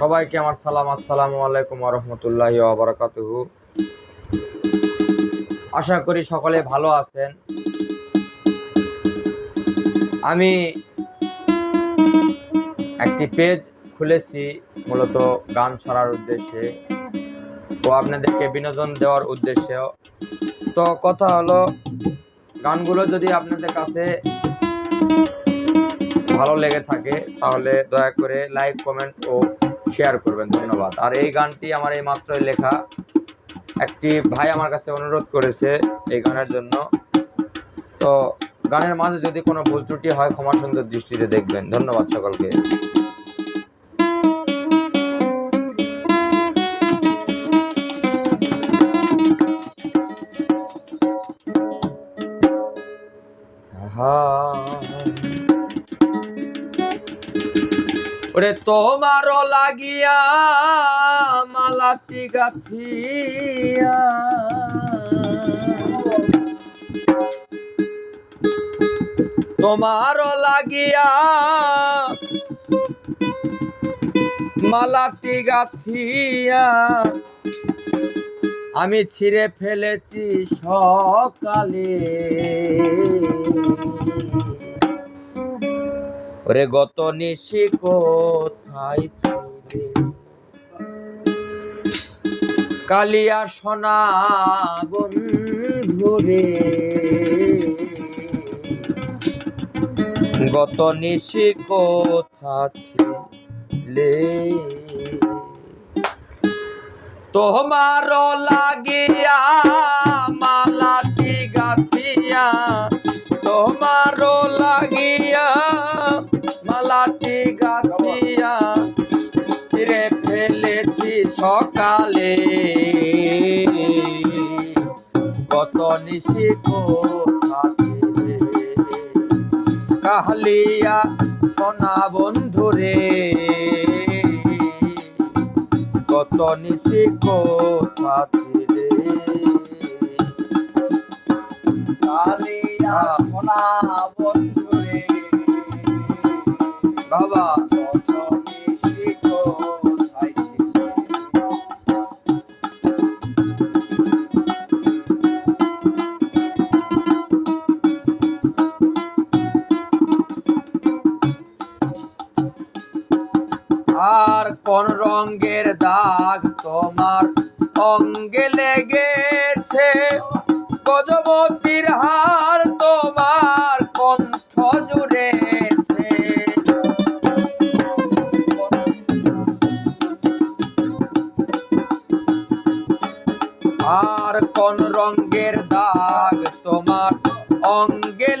সবাইকে আমার সালাম, আসসালামু আলাইকুম রহমতুল্লাহি আবরাকাতুহু আশা করি সকলে ভালো আছেন। আমি একটি পেজ খুলেছি, মূলত গান ছাড়ার উদ্দেশ্যে। ও আপনাদেরকে বিনোদন দেওয়ার উদ্দেশ্যে তো কথা হলো, গানগুলো যদি আপনাদের কাছে ভালো লেগে থাকে, তাহলে দয়া করে লাইক কমেন্ট ও শেয়ার করবেন। ধন্যবাদ। আর এই গানটি আমার এই মাত্রই লেখা একটি ভাই আমার কাছে অনুরোধ করেছে এই গানের জন্য। তো গানের মাঝে যদি কোনো ভুল ত্রুটি হয়, ক্ষমা সুন্দর দৃষ্টিতে দেখবেন। ধন্যবাদ সকলকে। ওরে তোমার লাগিয়া মালাটি গাথিয়া তোমার লাগিয়া মালাটি গাথিয়া আমি ছিঁড়ে ফেলেছি সকালে। ওরে গত নিশি কোথায় ছিলে কালিয়া সোনা বন্ধুরে গত নিশি কোথা ছিলে। তোমার লাগিয়া মালাটি মালাটি গাথিয়া ফিরে ফেলেছি সকালে। কত কোথাছিলে কাহলিয়া সোনা বন্ধুরে কত নিশি বাবা কত কোন রঙ্গের দাগ? তোমার অঙ্গে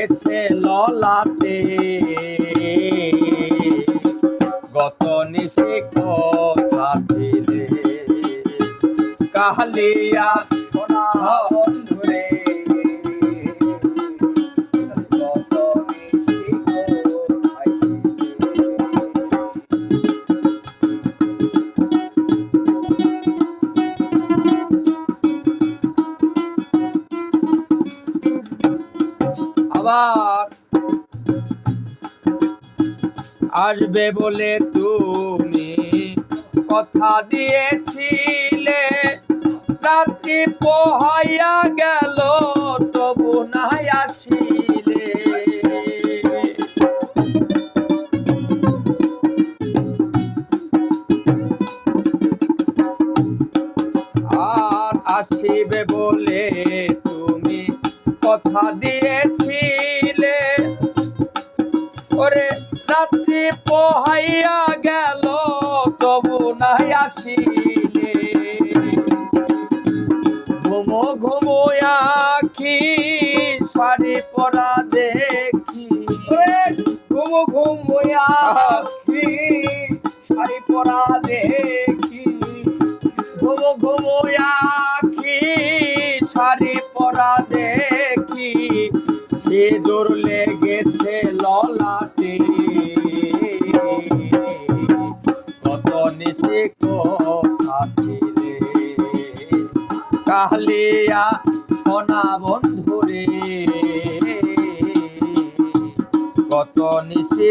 লেগেছে ললাটে। গত নিশে কথা দিলে কাহলিয়া সোনা আসবে বলে তুমি কথা দিয়েছিলে। রাত্রি পোহাইয়া গেল, তবু নাই আসিলে। আর আসিবে বলে তুমি কথা দিয়েছিলে। ছিলে ঘুমো ঘুমো আখি শাড়ি পরা দেখি। ঘুমো ঘুমো আখি শাড়ি পরা দেখি। কালিয়া সোনা বন্ধুরে কত নিশে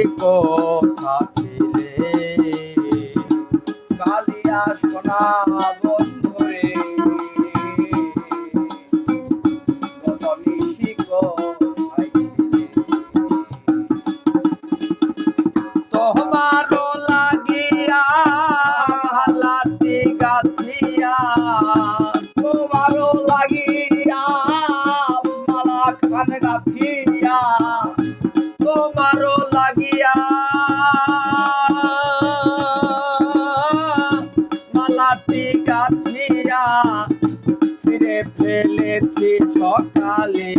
ফিরে ফেলেছি সকালে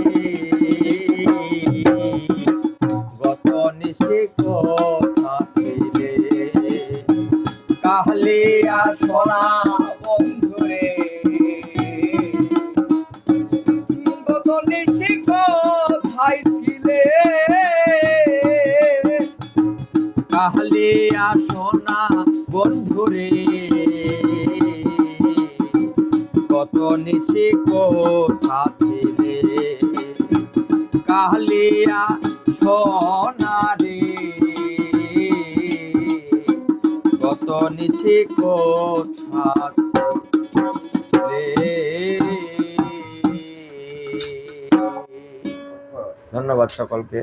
গত নিশে কথা ছিলে কাহলিয়া সোনা বন্ধুরে গত নিশে কোথায় ছিলে কাহলিয়া সোনা বন্ধুরে। কত নিশে কোথা ছিলে কাহলিয়া সোনারে কত নিশে কোথা ধন্যবাদ সকলকে।